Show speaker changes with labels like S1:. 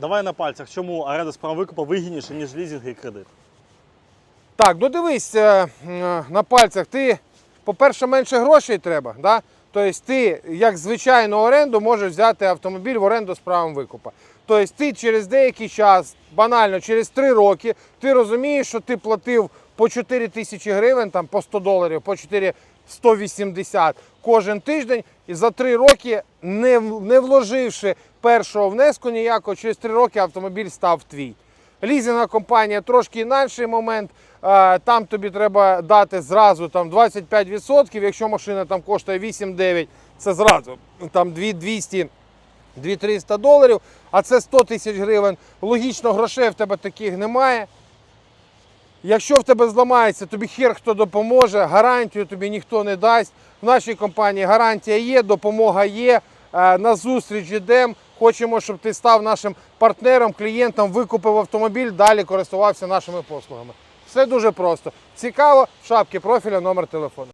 S1: Давай на пальцях, чому оренда з правом викупу вигідніше, ніж лізинг і кредит?
S2: Так, ну дивись е, е, на пальцях. Ти, по-перше, менше грошей треба. Да? Тобто ти, як звичайну оренду, можеш взяти автомобіль в оренду з правом викупу. Тобто ти через деякий час, банально через 3 роки, ти розумієш, що ти платив по 4 тисячі гривень, там, по 100 доларів, по 4 180 кожен тиждень, і за 3 роки, не, не вложивши першого внеску ніякого, через 3 роки автомобіль став твій. Лізинга компанія трошки інакший момент. Е, Там тобі треба дати зразу там 25%. Якщо машина там коштує 8-9, це зразу там 2200 2300 доларів, а це 100 тисяч гривень. Логічно, грошей в тебе таких немає. Якщо в тебе зламається, тобі хер хто допоможе, гарантію тобі ніхто не дасть. В нашій компанії гарантія є, допомога є. Е, На зустріч йдемо. Хочемо, щоб ти став нашим партнером, клієнтом, викупив автомобіль, далі користувався нашими послугами. Все дуже просто. Цікаво, в шапці профіля номер телефону.